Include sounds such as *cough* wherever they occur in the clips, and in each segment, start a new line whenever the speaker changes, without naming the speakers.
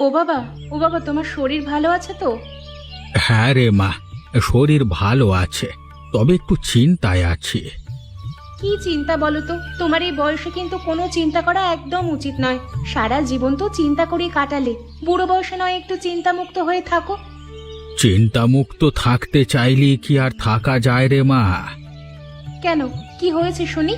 ও বাবা ও বাবা তোমার শরীর ভালো আছে তো?
হ্যাঁ রে মা শরীর ভালো আছে তবে একটু চিন্তায় আছি।
কি চিন্তা বলো তো? তোমার এই বয়সে কিন্তু কোনো চিন্তা করা একদম উচিত নয়। সারা জীবন তো চিন্তা করে কাটালে। বুড়ো বয়সে নয় একটু চিন্তামুক্ত হয়ে থাকো।
চিন্তামুক্ত থাকতে চাইলে কি আর থাকা যায় রে মা?
কেন? কি হয়েছে শুনি?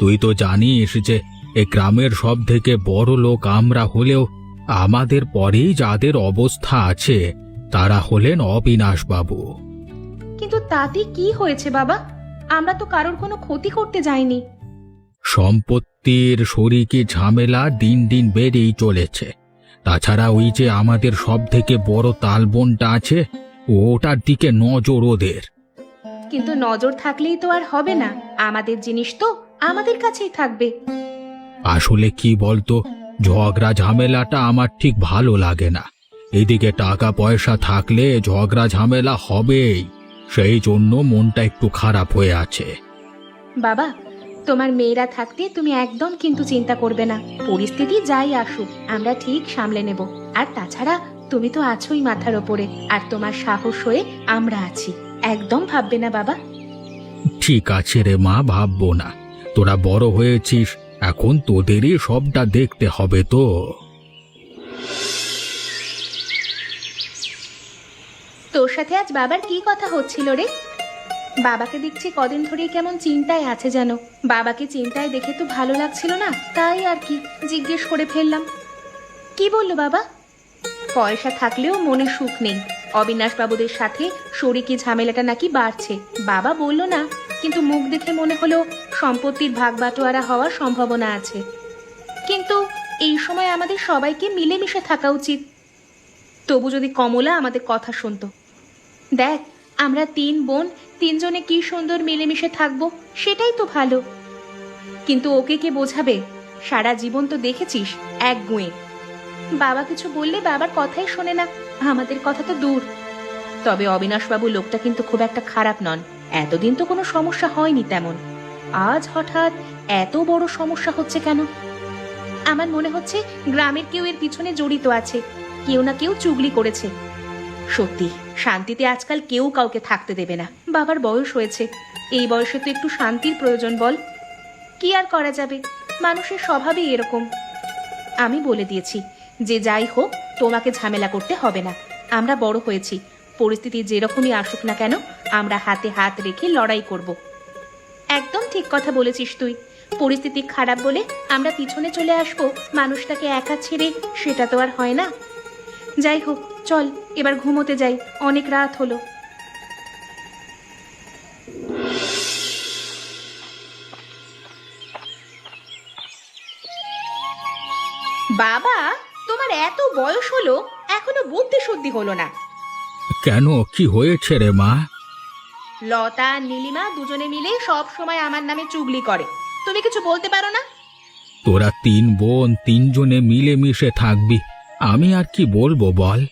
তুই তো জানিস যে এ গ্রামের সব থেকে বড় লোক আমরা হলেও আমাদের পরেই যাদের অবস্থা আছে তারা হলেন অবিনাশ বাবু
কিন্তু তাতে কি হয়েছে বাবা? আমরা তো কারোর কোনো ক্ষতি করতে যাইনি।
সম্পত্তির শরিকি ঝামেলা দিন দিন বেড়েই চলেছে। তাছাড়া ওই যে আমাদের সব থেকে বড় তালবনটা আছে ওটার দিকে নজর ওদের।
কিন্তু নজর থাকলেই তো আর হবে না। আমাদের জিনিস তো আমাদের কাছেই থাকবে।
আসলে কি বলতো ঝগড়া ঝামেলাটা আমার ঠিক ভালো লাগে না। এদিকে টাকা পয়সা থাকলে ঝগড়া ঝামেলা হবেই। সেই জন্য মনটা একটু খারাপ হয়ে আছে।
বাবা তোমার মেয়েরা থাকতে তুমি একদম কিন্তু চিন্তা করবে না। পরিস্থিতি যাই আসুক আমরা ঠিক সামলে নেব। আর তাছাড়া তুমি তো আছোই মাথার ওপরে আর তোমার সাহস হয়ে আমরা আছি। একদম ভাববে না বাবা?
ঠিক আছে রে মা ভাববো না। তোরা বড় হয়েছিস এখন তোদেরই সবটা দেখতে হবে তো।
তোর সাথে আজ বাবার কি কথা হচ্ছিল রে? বাবাকে দেখছি কদিন ধরেই কেমন চিন্তায় আছে যেন বাবাকে চিন্তায় দেখে তো ভালো লাগছিল না, তাই আর কি জিজ্ঞেস করে ফেললাম। কি বলল বাবা? পয়সা থাকলেও মনে সুখ নেই। অবিনাশ বাবুদের সাথে শরিকি ঝামেলাটা নাকি বাড়ছে। বাবা বলল না, কিন্তু মুখ দেখে মনে হলো সম্পত্তির ভাগ বাটোয়ারা হওয়ার সম্ভাবনা আছে। কিন্তু এই সময় আমাদের সবাইকে মিলেমিশে থাকা উচিত। তবু যদি কমলা আমাদের কথা শুনতো। দেখ, আমরা তিন বোন, তিনজনে কি সুন্দর মিলেমিশে থাকব, সেটাই তো ভালো। কিন্তু ওকে কে বোঝাবে? সারা জীবন তো দেখেছিস, এক গুঁয়ে। বাবা কিছু বললে বাবার কথাই শোনে না। আমাদের কথা তো দূর। তবে অবিনাশবাবু লোকটা কিন্তু খুব একটা খারাপ নন। এতদিন তো কোনো সমস্যা হয়নি তেমন। আজ হঠাৎ এত বড় সমস্যা হচ্ছে কেন? আমার মনে হচ্ছে গ্রামের কেউ এর পিছনে জড়িত আছে। কেউ না কেউ চুগলি করেছে। সত্যি, শান্তিতে আজকাল কেউ কাউকে থাকতে দেবে না। বাবার বয়স হয়েছে। এই বয়সে তো একটু শান্তির প্রয়োজন বল। কি আর করা যাবে? মানুষের স্বভাবই এরকম। আমি বলে দিয়েছি, যে যাই হোক, তোমাকে ঝামেলা করতে হবে না। আমরা বড় হয়েছি। পরিস্থিতি যেরকমই আসুক না কেন, আমরা হাতে হাত রেখে লড়াই করব। একদম ঠিক কথা বলেছিস তুই। পরিস্থিতি খারাপ বলে আমরা পিছনে চলে আসব মানুষটাকে একা ছেড়ে সেটা তো আর হয় না। যাই হোক চল এবার ঘুমোতে যাই অনেক রাত হলো। বাবা তোমার এত বয়স হলো এখনও বুদ্ধি শুদ্ধি হলো না।
কেন কি হয়েছে রে মা?
লতা আর নীলিমা দুজনে মিলে সব সময় আমার নামে চুগলি করে। তুমি কিছু বলতে পারো না?
তোরা তিন বোন তিনজনে মিলেমিশে থাকবি। আমি আর কি বলব বল?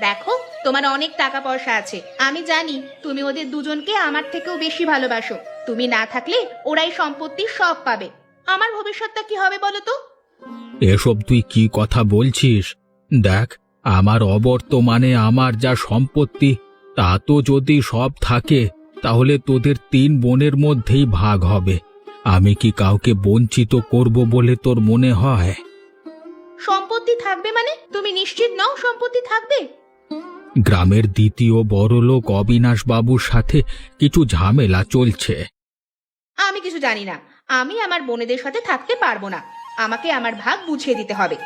দেখো তোমার অনেক টাকা পয়সা আছে। আমি জানি তুমি ওদের দুজনকে আমার থেকেও বেশি ভালোবাসো। তুমি না থাকলে ওরাই সম্পত্তি সব পাবে। আমার ভবিষ্যৎটা কি হবে বলো তো?
এসব তুই কি কথা বলছিস? দেখ আমার অবর্তমানে আমার যা সম্পত্তি তা তো যদি সব থাকে তাহলে তোদের তিন বোনের মধ্যেই ভাগ হবে। আমি কি কাউকে বঞ্চিত করব বলে তোর মনে হয়?
সম্পত্তি থাকবে মানে? তুমি নিশ্চিত নও সম্পত্তি থাকবে?
গ্রামের দ্বিতীয় বড়লোক অবিনাশ বাবুর সাথে কিছু ঝামেলা চলছে।
আমি কিছু জানি না। আমি আমার বোনেদের সাথে থাকতে পারব না। আমাকে আমার ভাগ বুঝিয়ে দিতে হবে।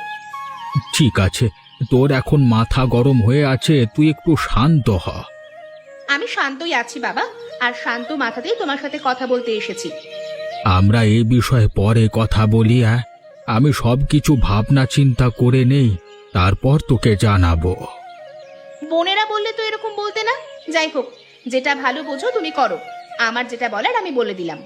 ঠিক আছে তোর এখন মাথা গরম হয়ে আছে তুই একটু শান্ত হ।
আমি শান্তই আছি বাবা। আর শান্ত মাথাতেই তোমার সাথে কথা বলতে এসেছি।
আমরা এ বিষয়ে পরে কথা বলি হ্যাঁ? আমি সব কিছু ভাবনা চিন্তা করে নেই তারপর তোকে জানাব।
বোনেরা বললে তো এরকম বলতে না? যাই হোক যেটা ভালো বোঝো তুমি করো। আমার যেটা বলার আমি বলে দিলাম।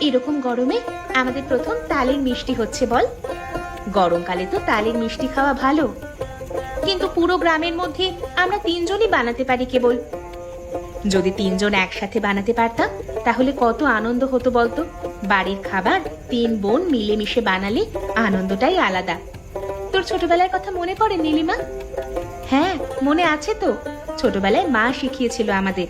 এরকম গরমে আমাদের প্রথম তালের মিষ্টি হচ্ছে বল। গরমকালে তো তালের মিষ্টি খাওয়া ভালো। কিন্তু পুরো গ্রামের মধ্যে আমরা তিনজনই বানাতে পারি কেবল। যদি তিনজন একসাথে বানাতে পারতাম, তাহলে কত আনন্দ হতো বলতো। বাড়ির খাবার তিন বোন মিলেমিশে বানালে আনন্দটাই আলাদা। তোর ছোটবেলার কথা মনে পড়ে নীলিমা? হ্যাঁ মনে আছে তো। ছোটবেলায় মা শিখিয়েছিল আমাদের।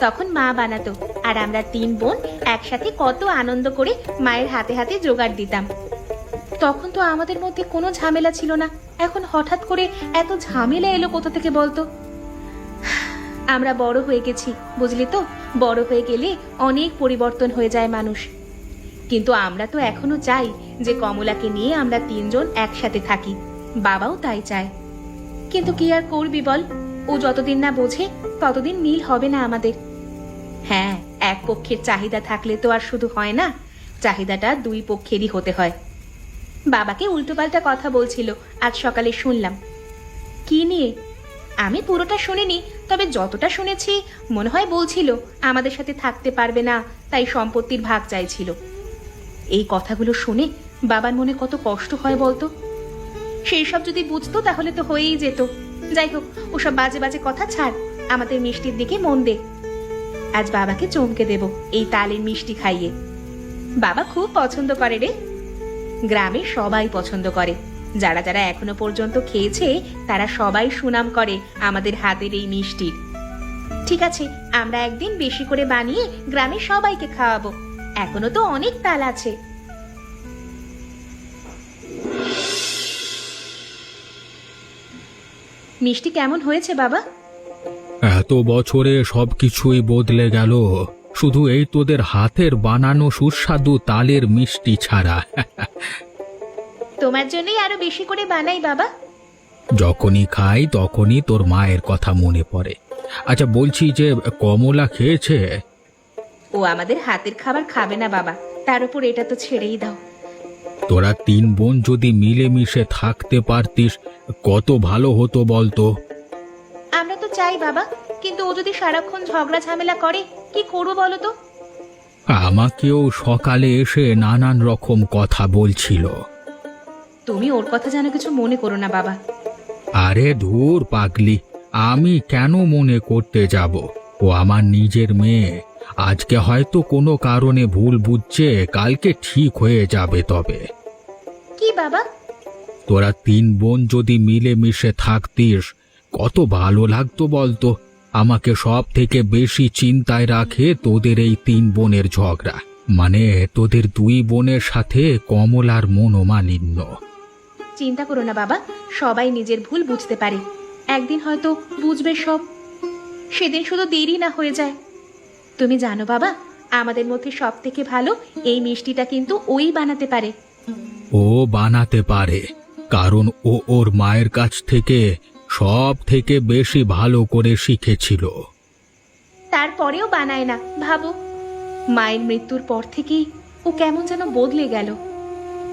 তখন মা বানাতো, আর আমরা তিন বোন একসাথে কত আনন্দ করে মায়ের হাতে হাতে জোগাড় দিতাম। তখন তো আমাদের মধ্যে কোনো ঝামেলা ছিল না। এখন হঠাৎ করে এত ঝামেলা এলো কোথা থেকে বলতো? আমরা বড় হয়ে গেছি, বুঝলি তো? বড় হয়ে গেলে অনেক পরিবর্তন হয়ে যায় মানুষ। কিন্তু আমরা তো এখনও চাই যে কমলাকে নিয়ে আমরা তিনজন একসাথে থাকি। বাবাও তাই চায়। কিন্তু কি আর করবি বল? ও যতদিন না বোঝে, ততদিন মিল হবে না আমাদের। হ্যাঁ এক পক্ষের চাহিদা থাকলে তো আর শুধু হয় না, চাহিদাটা দুই পক্ষেরই হতে হয়। বাবাকে উল্টোপাল্টা কথা বলছিল, আজ সকালে শুনলাম। কি নিয়ে? আমি পুরোটা শুনিনি, তবে যতটা শুনেছি, মনে হয় বলছিল আমাদের সাথে থাকতে পারবে না, তাই সম্পত্তির ভাগ চাইছিল। এই কথাগুলো শুনে বাবার মনে কত কষ্ট হয় বলতো? সেই সব যদি বুঝতো, তাহলে তো হয়েই যেত। যাই হোক, ওসব বাজে বাজে কথা ছাড়, আমাদের মিষ্টির দিকে মন দে। আজ বাবাকে চমকে দেব, এই তালের মিষ্টি খাইয়ে। বাবা খুব পছন্দ করে রে। গ্রামে সবাই পছন্দ করে। যারা যারা এখনও পর্যন্ত খেয়েছে, তারা সবাই সুনাম করে আমাদের হাতের এই মিষ্টির ঠিক আছে, আমরা একদিন বেশি করে বানিয়ে গ্রামে সবাইকে খাওয়াবো। এখনও তো অনেক তাল আছে। মিষ্টি কেমন হয়েছে বাবা?
এত বছরে সবকিছুই বদলে গেল। শুধু এই তোদের হাতের বানানো সুস্বাদু তালের মিষ্টি ছাড়া।
তোমার জন্যই আরও বেশি করে বানাই বাবা।
যখনই খাই তখনই তোর মায়ের কথা মনে পড়ে। আচ্ছা বলছি যে কমলা খেয়েছে?
ও আমাদের হাতের খাবার খাবে না বাবা। তার উপর এটা তো ছেড়েই দাও।
তোরা তিন বোন যদি মিলেমিশে থাকতে পারতিস কত ভালো হতো বলতো।
আমরা তো চাই বাবা। কিন্তু ও যদি সারাক্ষণ ঝগড়া ঝামেলা করে কি করব বলো তো?
আমাকেও সকালে এসে নানান রকম কথা বলছিল।
তুমি ওর কথা যেন কিছু মনে করো না বাবা।
আরে ধুর পাগলি আমি কেন মনে করতে যাব? ও আমার নিজের মেয়ে। আজকে হয়তো কোনো কারণে ভুল বুঝছে কালকে ঠিক হয়ে যাবে তবে।
কি বাবা?
তোরা তিন বোন যদি মিলেমিশে থাকতিস কত ভালো লাগতো বলতো। আমাকে সব থেকে বেশি চিন্তায় রাখে তোদের এই তিন বোনের ঝগড়া। মানে তোদের দুই বোনের সাথে কমলার মনোমালিন্য।
চিন্তা করো না বাবা সবাই নিজের ভুল বুঝতে পারে। একদিন হয়তো বুঝবে সব। সেদিন শুধু দেরি না হয়ে যায়। তুমি জানো বাবা আমাদের মধ্যে সব থেকে ভালো এই মিষ্টিটা কিন্তু ওই বানাতে পারে।
ও বানাতে পারে কারণ ও ওর মায়ের কাছ থেকে সব থেকে বেশি ভালো করে শিখেছিল।
তারপরেও বানায় না ভাবো। মায়ের মৃত্যুর পর থেকেই ও কেমন যেন বদলে গেল।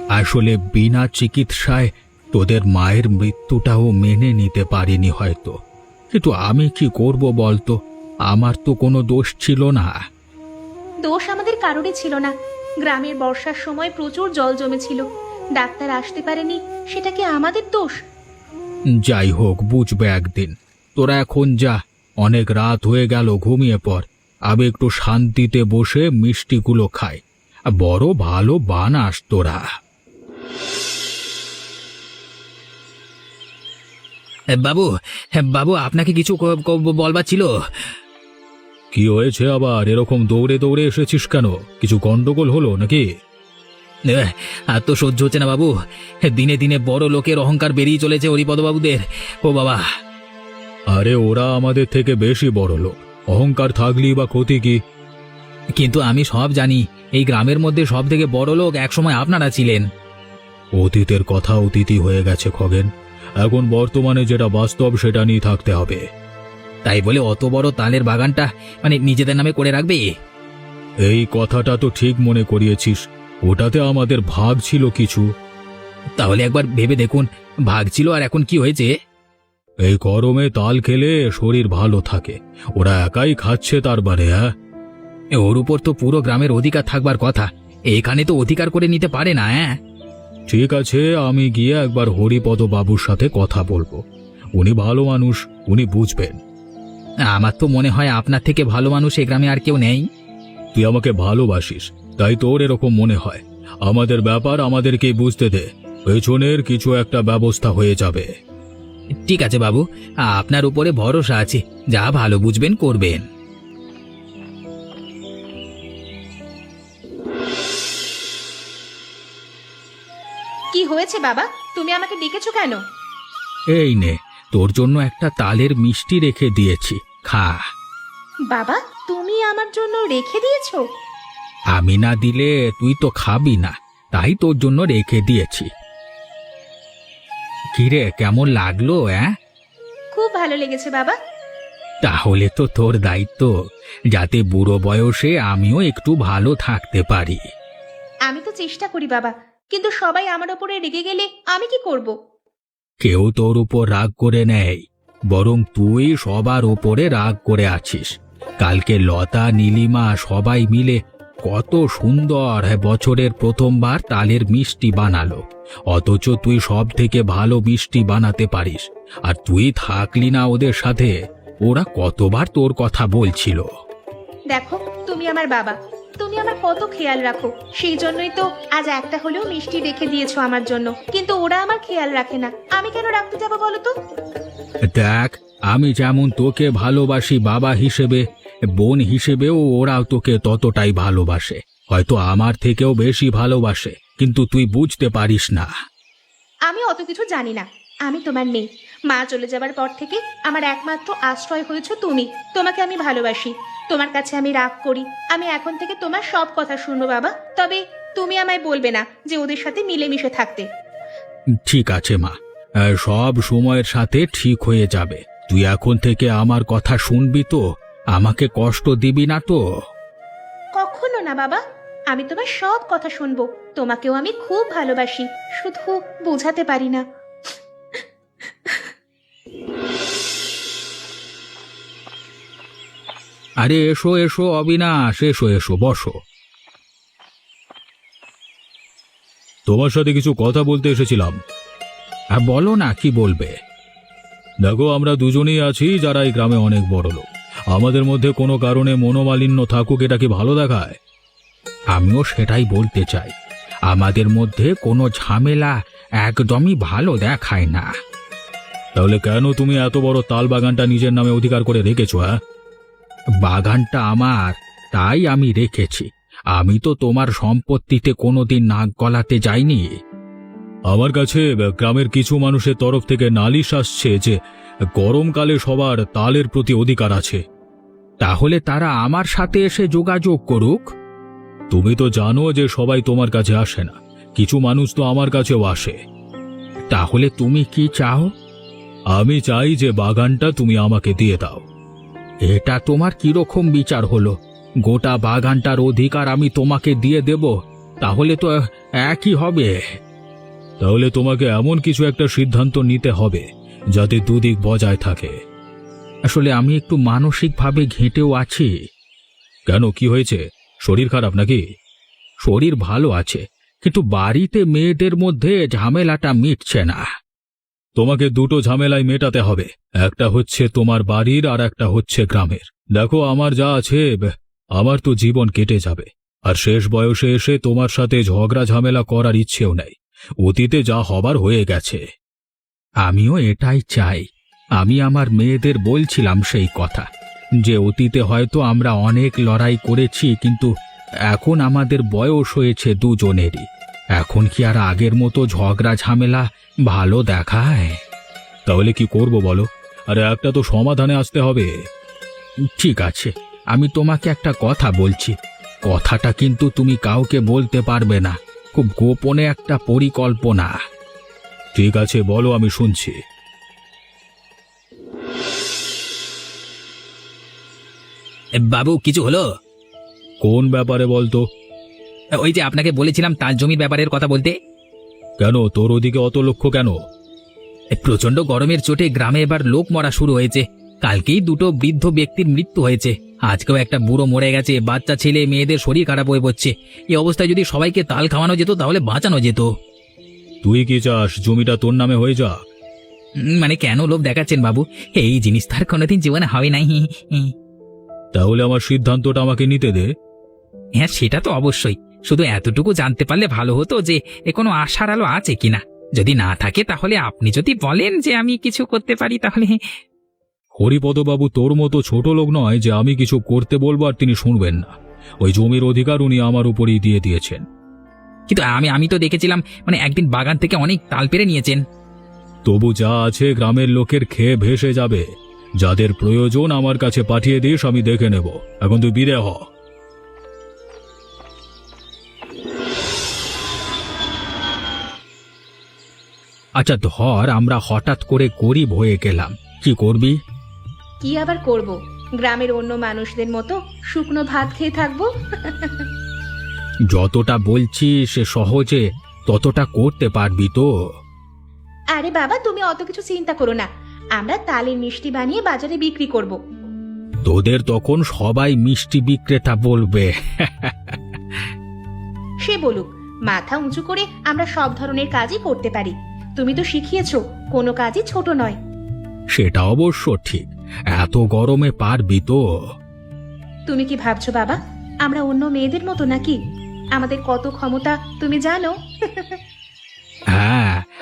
আসলে বিনা চিকিৎসায় তোদের মায়ের মৃত্যুটাও মেনে নিতে পারিনি হয়তো। কিন্তু আমি কি করব বলতো? আমার তো কোনো দোষ ছিল না।
দোষ আমাদের কারোরই ছিল না। গ্রামের বর্ষার সময় প্রচুর জল জমেছিল। ডাক্তার আসতে পারেনি সেটা কি আমাদের দোষ?
যাই হোক বুঝবে একদিন। তোরা এখন যা অনেক রাত হয়ে গেল ঘুমিয়ে পর আমি একটু শান্তিতে বসে মিষ্টিগুলো খাই। বড় ভালো বানাস তোরা।
বাবু বাবু আপনাকে কিছু ক- ক- বলবার ছিল?
কি হয়েছে আবার? এরকম দৌড়ে দৌড়ে এসেছিস কেন? কিছু গন্ডগোল হলো নাকি?
এহ, আর তো সহ্য হচ্ছে না বাবু। দিনে দিনে বড় লোকের অহংকার বেরিয়ে চলেছে হরিপদবাবুদের। ও বাবা।
আরে ওরা আমাদের থেকে বেশি বড় লোক। অহংকার থাকলি বা ক্ষতি কি?
কিন্তু আমি সব জানি এই গ্রামের মধ্যে সব থেকে বড় লোক একসময় আপনারা ছিলেন।
অতীতের কথা অতীতই হয়ে গেছে খগেন। এখন বর্তমানে যেটা বাস্তব সেটা নিয়ে থাকতে হবে।
তাই বলে অত বড় তালের বাগানটা মানে নিজেদের নামে করে রাখবে?
এই কথাটা তো ঠিক মনে করিয়েছিস। ওটাতে আমাদের ভাগ ছিল কিছু।
তাহলে একবার ভেবে দেখুন ভাগ ছিল আর এখন কি হয়েছে?
এই গরমে তাল খেলে শরীর ভালো থাকে। ওরা একাই খাচ্ছে তার বারে হ্যাঁ?
ওর উপর তো পুরো গ্রামের অধিকার থাকবার কথা। এখানে তো অধিকার করে নিতে পারে না হ্যাঁ?
ঠিক আছে আমি গিয়ে একবার হরিপদ বাবুর সাথে কথা বলব। উনি ভালো মানুষ উনি বুঝবেন।
আমার তো মনে হয় আপনার থেকে ভালো মানুষ এ গ্রামে আর কেউ নেই।
তুই আমাকে ভালোবাসিস। তাই তোর এরকম মনে হয়। আমাদের ব্যাপার আমাদেরকেই বুঝতে দে। পেছনের কিছু একটা ব্যবস্থা হয়ে যাবে।
ঠিক আছে বাবু আপনার উপরে ভরসা আছে। যা ভালো বুঝবেন করবেন।
কি হয়েছে বাবা? তুমি আমাকে ডেকেছো কেন?
এই নে তোর জন্য একটা তালের মিষ্টি রেখে দিয়েছি। খা।
বাবা তুমি আমার জন্য রেখে দিয়েছ?
আমি না দিলে তুই তো খাবি না তাই তোর জন্য রেখে দিয়েছি। কিরে কেমন লাগল অ্যাঁ?
খুব ভালো লেগেছে বাবা।
তাহলে তো তোর দায়িত্ব যাতে বুড়ো বয়সে আমিও একটু ভালো থাকতে পারি।
আমি তো চেষ্টা করি বাবা কিন্তু সবাই আমার ওপরে রেগে গেলে আমি কি করব?
কেউ তোর উপর রাগ করে নেয় বরং তুই সবার উপরে রাগ করে আছিস। কালকে লতা নীলিমা সবাই মিলে কত সুন্দর বছরের প্রথমবার তালের মিষ্টি বানালো। অথচ তুই সব থেকে ভালো মিষ্টি বানাতে পারিস। আর তুই থাকলি না ওদের সাথে। ওরা কতবার তোর কথা বলছিল।
দেখো তুমি আমার বাবা। তুমি আমার কত খেয়াল রাখো। সেই জন্যই তো আজ একটা হলেও মিষ্টি রেখে দিয়েছ আমার জন্য। কিন্তু ওরা আমার খেয়াল রাখে না। আমি কেন রাখতে যাব বলো তো?
দেখ আমি যেমন তোকে ভালোবাসি বাবা হিসেবে বোন হিসেবেও ওরাও তোকে ততটাই ভালোবাসে। হয়তো আমার থেকেও বেশি ভালোবাসে কিন্তু তুই বুঝতে পারিস না।
আমি অত কিছু জানি না। আমি তোমার নেই মা চলে যাবার পর থেকে আমার একমাত্র আশ্রয় হয়েছে তুমি। তোমাকে আমি ভালোবাসি। তোমার কাছে আমি রাগ করি। আমি এখন থেকে তোমার সব কথা শুনব বাবা। তবে তুমি আমায় বলবে না যে ওদের সাথে মিলেমিশে থাকতে।
ঠিক আছে মা। সব সময়ের সাথে ঠিক হয়ে যাবে। তুই এখন থেকে আমার কথা শুনবি তো? আমাকে কষ্ট দিবি না তো?
কখনো না বাবা। আমি তোমার সব কথা শুনব। তোমাকেও আমি খুব ভালোবাসি। শুধু বোঝাতে পারি না।
আরে এসো এসো অবিনাশ। এসো এসো বসো। তোমার সাথে কিছু কথা বলতে এসেছিলাম। হ্যাঁ বলো না কি বলবে। দেখো আমরা দুজনেই আছি যারা এই গ্রামে অনেক বড় লোক আমাদের মধ্যে কোনো কারণে মনোমালিন্য থাকুক, এটা কি ভালো দেখায়? আমিও সেটাই বলতে চাই। আমাদের মধ্যে কোনো ঝামেলা একদমই ভালো দেখায় না। তাহলে কেন তুমি এত বড় তাল বাগানটা নিজের নামে অধিকার করে রেখেছো হ্যাঁ? বাগানটা আমার, তাই আমি রেখেছি। আমি তো তোমার সম্পত্তিতে কোনোদিন নাক গলাতে যাইনি। আমার কাছে গ্রামের কিছু মানুষের তরফ থেকে নালিশ আসছে যে গরমকালে সবার তালের প্রতি অধিকার আছে। তাহলে তারা আমার সাথে এসে যোগাযোগ করুক। তুমি তো জানো যে সবাই তোমার কাছে আসে না। কিছু মানুষ তো আমার কাছেও আসে। তাহলে তুমি কি চাও? আমি চাই যে বাগানটা তুমি আমাকে দিয়ে দাও। এটা তোমার কীরকম বিচার হলো? গোটা বাগানটার অধিকার আমি তোমাকে দিয়ে দেব? তাহলে তো একই হবে। তাহলে তোমাকে এমন কিছু একটা সিদ্ধান্ত নিতে হবে যাতে দুদিক বজায় থাকে। আসলে আমি একটু মানসিকভাবে ঘেঁটেও আছি। কেন? কি হয়েছে? শরীর খারাপ নাকি? শরীর ভালো আছে কিন্তু বাড়িতে মেয়েদের মধ্যে ঝামেলাটা মিটছে না। তোমাকে দুটো ঝামেলায় মেটাতে হবে। একটা হচ্ছে তোমার বাড়ির আর একটা হচ্ছে গ্রামের। দেখো আমার যা আছে আমার তো জীবন কেটে যাবে। আর শেষ বয়সে এসে তোমার সাথে ঝগড়া ঝামেলা করার ইচ্ছেও নেই। অতীতে যা হবার হয়ে গেছে। আমিও এটাই চাই। আমি আমার মেয়েদের বলছিলাম সেই কথা, যে অতীতে হয়তো আমরা অনেক লড়াই করেছি, কিন্তু এখন আমাদের বয়স হয়েছে দুজনেরই। এখন কি আর আগের মতো ঝগড়া ঝামেলা ভালো দেখায়? তাহলে কি করব বলো? আরে একটা তো সমাধানে আসতে হবে। ঠিক আছে, আমি তোমাকে একটা কথা বলছি। কথাটা কিন্তু তুমি কাউকে বলতে পারবে না, খুব গোপনে একটা পরিকল্পনা। ঠিক আছে, বলো, আমি শুনছি।
বাবু কিছু হলো?
কোন ব্যাপারে বলতো?
ওই যে আপনাকে বলেছিলাম তার জমির ব্যাপারের কথা বলতে।
কেন? তোর ওদিকে অত লক্ষ্য কেন?
এ, প্রচণ্ড গরমের চোটে গ্রামে এবার লোক মরা শুরু হয়েছে। কালকেই দুটো বৃদ্ধ ব্যক্তির মৃত্যু হয়েছে। আজকেও একটা বুড়ো মরে গেছে বাচ্চা ছেলে মেয়েদের শরীর খারাপ হয়ে পড়ছে। এই অবস্থায় যদি সবাইকে তাল খাওয়ানো যেত তাহলে বাঁচানো যেত।
তুই কি চাস জমিটা তোর নামে হয়ে যা
উম, মানে কেন লোভ দেখাচ্ছেন বাবু? এই জিনিস তার কোনোদিন জীবনে হবে নাই।
তাহলে আমার সিদ্ধান্তটা আমাকে নিতে দে।
হ্যাঁ সেটা তো অবশ্যই। শুধু এতটুকু জানতে পারলে ভালো হতো যে এ কোনো আশার আলো আছে কিনা। যদি না থাকে তাহলে আপনি যদি বলেন যে আমি কিছু করতে পারি তাহলে
হরিপদবাবু তোর মতো ছোট লোক নয় যে আমি কিছু করতে বলব আর তিনি শুনবেন না। ওই জমির অধিকার উনি আমার উপরই দিয়ে দিয়েছেন।
কিন্তু আমি আমি তো দেখেছিলাম মানে একদিন বাগান থেকে অনেক তাল পেরে নিয়েছেন।
তবু যা আছে গ্রামের লোকের খেয়ে ভেসে যাবে। যাদের প্রয়োজন আমার কাছে পাঠিয়ে দিস আমি দেখে নেব। এখন তুই বিদে হ। আচ্ছা ধর আমরা হঠাৎ করে গরিব হয়ে গেলাম। কি করবি?
কি আবার করব? গ্রামের অন্য মানুষদের মতো শুকনো ভাত খেয়ে থাকব?
যতটা বলছি সে সহজে ততটা করতে পারবি তো।
আরে বাবা তুমি অত কিছু চিন্তা করো না। আমরা তালের মিষ্টি বানিয়ে বাজারে বিক্রি করব।
তোদের তখন সবাই মিষ্টি বিক্রেতা বলবে।
সে বলুক মাথা উঁচু করে আমরা সব ধরনের কাজই করতে পারি। তুমি তো শিখিয়েছো কোনো কাজই ছোট নয়।
সেটা অবশ্য ঠিক। এত গরমে পারবি তো।
তুমি কি ভাবছ বাবা আমরা অন্য মেয়েদের মতো নাকি? আমাদের কত ক্ষমতা তুমি জানো? *laughs*
হ্যাঁ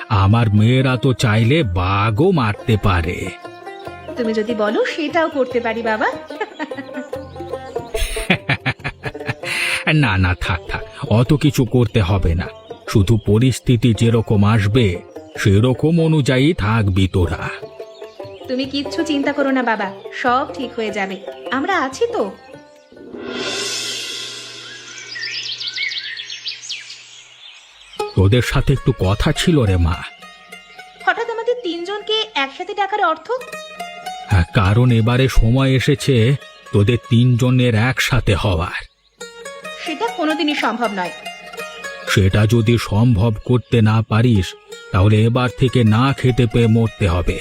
আমার মেয়েরা তো চাইলে বাঘও মারতে পারে।
তুমি যদি বলো সেটাও করতে পারি বাবা। *laughs*
না না থাক থাক অত কিছু করতে হবে না। শুধু পরিস্থিতি যেরকম আসবে সেরকম অনুযায়ী থাকবি তোরা।
তুমি কিচ্ছু চিন্তা করো না বাবা সব ঠিক হয়ে যাবে। আমরা আছি তো।
তোদের সাথে একটু কথা ছিল রে মা।
হঠাৎ আমাদের তিনজনকে একসাথে ডাকার অর্থ?
হ্যাঁ, কারণ এবারে সময় এসেছে তোদের তিনজনের একসাথে হওয়ার।
সেটা কোনোদিনই সম্ভব নয়।
সেটা যদি সম্ভব করতে না পারিস তাহলে এবার থেকে না খেতে পেয়ে মরতে হবে।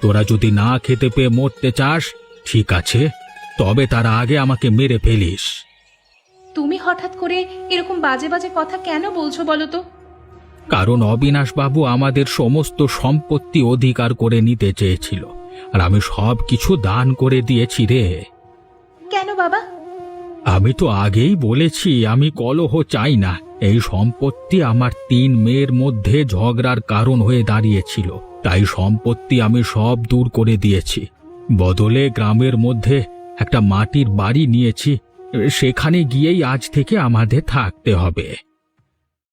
তোরা যদি না খেতে পেয়ে মরতে চাস ঠিক আছে তবে তার আগে আমাকে মেরে ফেলিস।
তুমি হঠাৎ করে এরকম বাজে বাজে কথা কেন বলছো বলো তো?
কারণ অবিনাশবাবু আমাদের সমস্ত সম্পত্তি অধিকার করে নিতে চেয়েছিল আর আমি সব কিছু দান করে দিয়েছি রে।
কেন বাবা?
আমি তো আগেই বলেছি আমি কলহ চাই না। এই সম্পত্তি আমার তিন মেয়ের মধ্যে ঝগড়ার কারণ হয়ে দাঁড়িয়েছিল তাই সম্পত্তি আমি সব দূর করে দিয়েছি। বদলে গ্রামের মধ্যে একটা মাটির বাড়ি নিয়েছি সেখানে গিয়েই আজ থেকে আমাদের থাকতে হবে।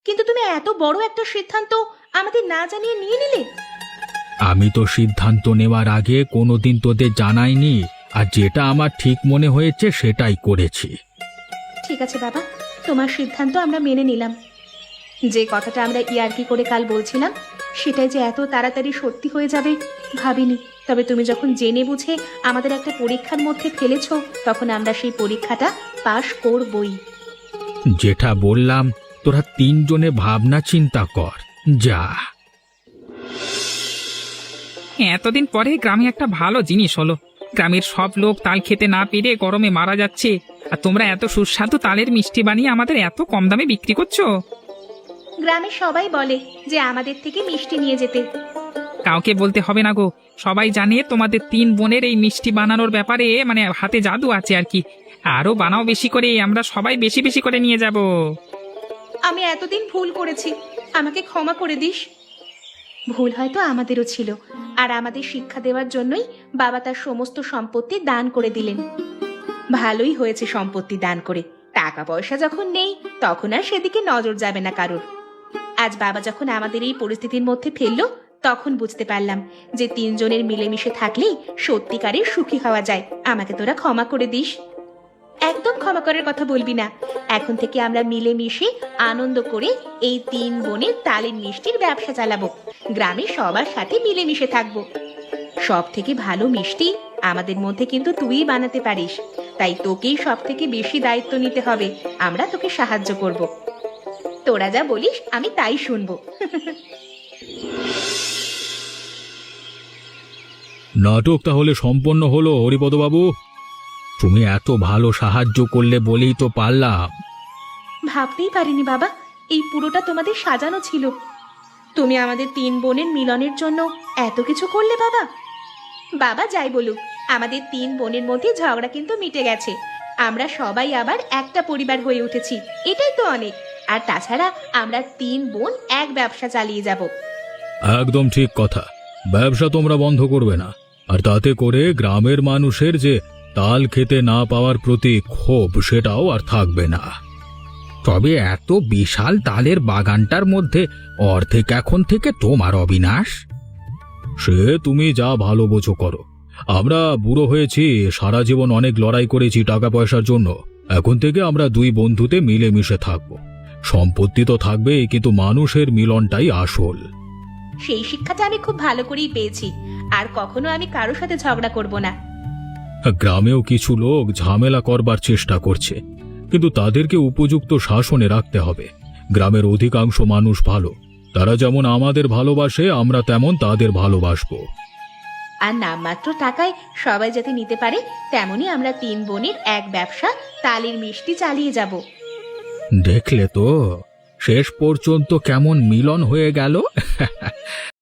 কিন্তু তুমি এত বড় একটা সিদ্ধান্ত আমাদের না জানিয়ে নিয়ে নিলে?
আমি তো সিদ্ধান্ত নেওয়ার আগে কোনোদিন তোদের জানাইনি আর যেটা আমার ঠিক মনে হয়েছে সেটাই করেছি।
ঠিক আছে বাবা তোমার সিদ্ধান্ত আমরা মেনে নিলাম। যে কথাটা আমরা ইয়ার্কি করে কাল বলছিলাম সেটাই যে এত তাড়াতাড়ি সত্যি হয়ে যাবে ভাবিনি। তবে তুমি যখন জেনে বুঝে আমাদের একটা পরীক্ষার মধ্যে ফেলেছো তখন আমরা সেই পরীক্ষাটা পাশ করবই।
যেটা বললাম তোরা তিনজনে ভাবনা চিন্তা কর যা।
এতদিন পরে গ্রামে একটা ভালো জিনিস হলো। গ্রামের সব লোক তাল খেতে না পেরে গরমে মারা যাচ্ছে। আর তোমরা এত সুস্বাদু তালের মিষ্টি বানিয়ে আমাদের এত কম দামে বিক্রি করছ?
গ্রামে সবাই বলে যে আমাদের থেকে মিষ্টি নিয়ে যেতে।
কাউকে বলতে হবে না গো। সবাই জানে তোমাদের তিন বোনের এই মিষ্টি বানানোর ব্যাপারে মানে হাতে জাদু আছে আর কি। আরও বানাও বেশি করে আমরা সবাই বেশি বেশি করে নিয়ে যাব।
আমি এতদিন ভুল করেছি। আমাকে ক্ষমা করে দিস। ভুল হয়তো আমাদেরও ছিল, আর আমাদের শিক্ষা দেওয়ার জন্যই বাবা তার সমস্ত সম্পত্তি দান করে দিলেন। ভালোই হয়েছে সম্পত্তি দান করে। টাকা পয়সা যখন নেই, তখন আর সেদিকে নজর যাবে না কারোর। আজ বাবা যখন আমাদের এই পরিস্থিতির মধ্যে ফেলল, তখন বুঝতে পারলাম যে তিনজনের মিলেমিশে থাকলেই সত্যিকারের সুখী হওয়া যায়। আমাকে তোরা ক্ষমা করে দিস। একদম ক্ষমা করার কথা বলবি না। এখন থেকে আমরা মিলেমিশে আনন্দ করে এই তিন বোনের তালের মিষ্টির ব্যবসা চালাবো। গ্রামে সবার সাথে মিলেমিশে থাকব। সব থেকে ভালো মিষ্টি আমাদের মধ্যে কিন্তু তুই বানাতে পারিস। তাই তোকেই সব থেকে বেশি দায়িত্ব নিতে হবে। আমরা তোকে সাহায্য করব। তোরা যা বলিস, আমি তাই শুনব।
নাটক তাহলে সম্পন্ন হলো, হরিপদবাবু। তুমি এত ভালো সাহায্য করলে বলেই তো পারলাম।
ভাবতেই পারিনি বাবা এই পুরোটা তোমাদের সাজানো ছিল। তুমি আমাদের তিন বোনের মিলনের জন্য এত কিছু করলে বাবা। বাবা যাই বলুক আমাদের তিন বোনের মধ্যে ঝগড়া কিন্তু মিটে গেছে। আমরা সবাই আবার একটা পরিবার হয়ে উঠেছি এটাই তো অনেক। আর তাছাড়া আমরা তিন বোন এক ব্যবসা চালিয়ে যাব।
একদম ঠিক কথা। ব্যবসা তোমরা বন্ধ করবে না। আর তাতে করে গ্রামের মানুষের যে তাল খেতে না পাওয়ার প্রতি ক্ষোভ সেটাও আর থাকবে না।
তবে এত বিশাল তালের বাগানটার মধ্যে অর্ধেক এখন থেকে তোমার অবিনাশ।
সে তুমি যা ভালো বোঝো করো। আমরা বুড়ো হয়েছি, সারা জীবন অনেক লড়াই করেছি টাকা পয়সার জন্য। এখন থেকে আমরা দুই বন্ধুতে মিলেমিশে থাকব। সম্পত্তি তো থাকবেই, কিন্তু মানুষের মিলনটাই আসল।
সেই শিক্ষাটা আমি খুব ভালো করেই পেয়েছি। আর কখনো আমি কারোর সাথে ঝগড়া করব না।
গ্রামেও কিছু লোক ঝামেলা করবার চেষ্টা করছে কিন্তু তাদেরকে উপযুক্ত শাসনে রাখতে হবে। গ্রামের অধিকাংশ মানুষ ভালো তারা যেমন আমাদের ভালোবাসে আমরা তেমন তাদের ভালোবাসবো।
আর নামমাত্র টাকায় সবাই যাতে নিতে পারে তেমনি আমরা তিন বোনের এক ব্যবসা তালের মিষ্টি চালিয়ে যাব।
দেখলে তো শেষ পর্যন্ত কেমন মিলন হয়ে গেল। *laughs*